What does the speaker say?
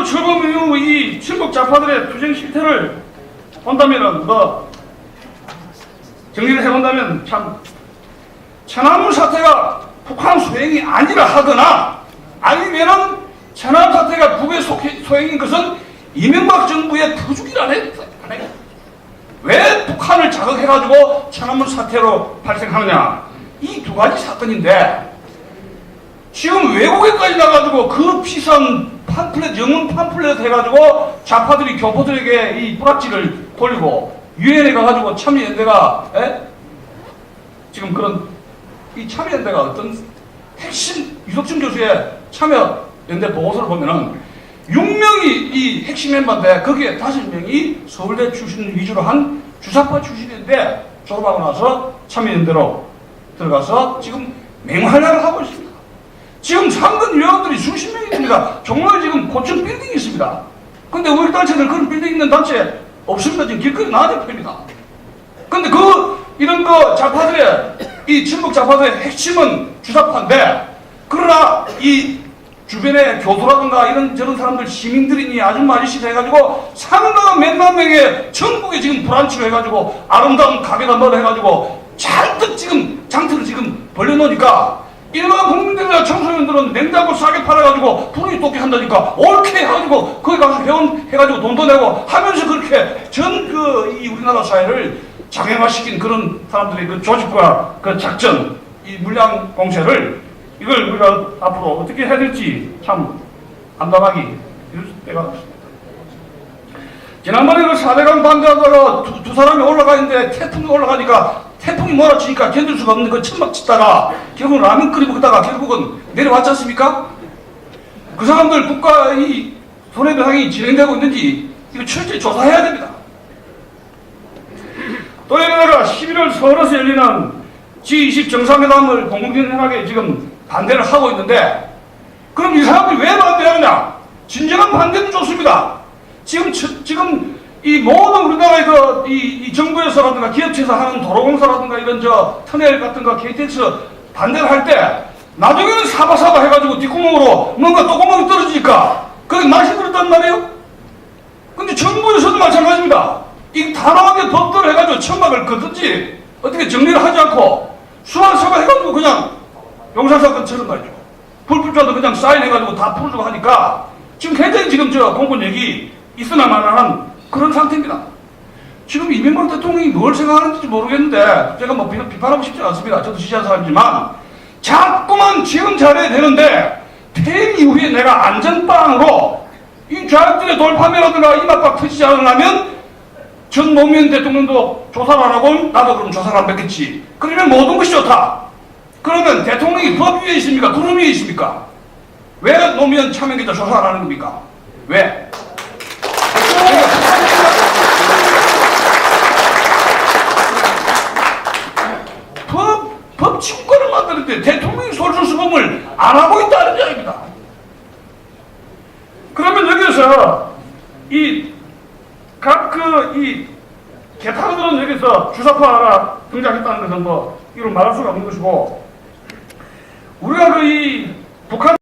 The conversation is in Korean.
그리고 철범 이후 이 친북 좌파들의 투쟁 실태를 본다면은 뭐 정리를 해본다면 참 천안문 사태가 북한 소행이 아니라 하거나 아니면은 천안 사태가 북의 소- 소행인 것은 이명박 정부의 터주기라네. 왜 북한을 자극해가지고 천안문 사태로 발생하느냐 이 두 가지 사건인데 지금 외국에까지 나가지고 그 비싼 팜플렛 영문 팜플렛 해가지고 좌파들이 교포들에게 이 뿌락지를 돌리고 유엔에 가가지고 참여연대가 에? 지금 그런 이 참여연대가 어떤 핵심 유석준 교수의 참여연대 보고서를 보면은 6명이 이 핵심 멤버인데 거기에 5명이 서울대 출신 위주로 한 주사파 출신인데 졸업하고 나서 참여연대로 들어가서 지금 맹활약을 하고 있습니다. 지금 상근 위원들이 수십 명 이 됩니다. 종로에 지금 고층 빌딩이 있습니다. 근데 우리 단체는 그런 빌딩 있는 단체 없습니다. 지금 길거리 나대표입니다. 근데 그 이런 거 좌파들의 이 친북 좌파들의 핵심은 주사파인데 그러나 이 주변에 교도라든가 이런 저런 사람들 시민들이니 아줌마 아저씨 해가지고 상당한 몇만 명의 전국에 지금 브란치로 해가지고 아름다운 가게다 뭐라 해가지고 잔뜩 지금 장터를 지금 벌려놓으니까 일반 국민들이나 청소년들은 냉장고 싸게 팔아가지고 분위기 높게 한다니까 옳게 해가지고 거기 가서 회원 해가지고 돈도 내고 하면서 그렇게 전 그 이 우리나라 사회를 장애화시킨 그런 사람들의 그 조직과 그 작전 이 물량 공세를 이걸 우리가 앞으로 어떻게 해야 될지 참 암담하기 이럴 때가 없습니다. 지난번에 그 4대강 반대하다가 두, 두 사람이 올라가 있는데 태풍이 올라가니까 태풍이 몰아치니까 견딜 수가 없는 그 천막 치다가 결국은 라면 끓여 먹다가 결국은 내려왔지 않습니까? 그 사람들 국가 이 손해배상이 진행되고 있는지 이거 철저히 조사해야 됩니다. 또 이러다가 11월 서울에서 열리는 G20 정상회담을 공공연하게 지금 반대를 하고 있는데 그럼 이 사람들이 왜 반대하느냐? 진정한 반대는 좋습니다. 지금 저- 지금 이 모든 우리나라의 그 이, 이 정부에서라든가 기업체에서 하는 도로공사라든가 이런 저 터널 같은 거 KTX 반대를 할 때 나중에는 사바사바 해가지고 뒷구멍으로 뭔가 똥구멍이 떨어지니까 그게 맛이 들었단 말이에요. 근데 정부에서도 마찬가지입니다. 이 단호하게 법대로 해가지고 천막을 걷든지 어떻게 정리를 하지 않고 수완사가 해가지고 그냥 용산사건처럼 말이죠. 불법자도 그냥 사인해가지고 다 풀어주고 하니까 지금 굉장히 지금 저 공권력이 있으나 마나한 그런 상태입니다. 지금 이명박 대통령이 뭘 생각하는지 모르겠는데 제가 뭐 비- 비판하고 싶지 않습니다. 저도 지지하는 사람이지만 자꾸만 지금 잘해야 되는데 퇴임 이후에 내가 안전빵으로 이 좌익들의 돌파매라든가 이마박 터지지 않으려면 전 노무현 대통령도 조사를 안 하고 나도 그럼 조사를 안 받겠지. 그러면 모든 것이 좋다. 그러면 대통령이 법 위에 있습니까? 구름 위에 있습니까? 왜 노무현 참여기자 조사 안 하는 겁니까? 왜? 법, 법 만드는데 대통령이 솔선수범을 안 하고 있다는 이야기입니다. 그러면 여기서 이 각 그 이 개타들은 여기서 주사파가 등장했다는 것은 뭐 이런 말할 수가 없는 것이고 우리가 그 이 북한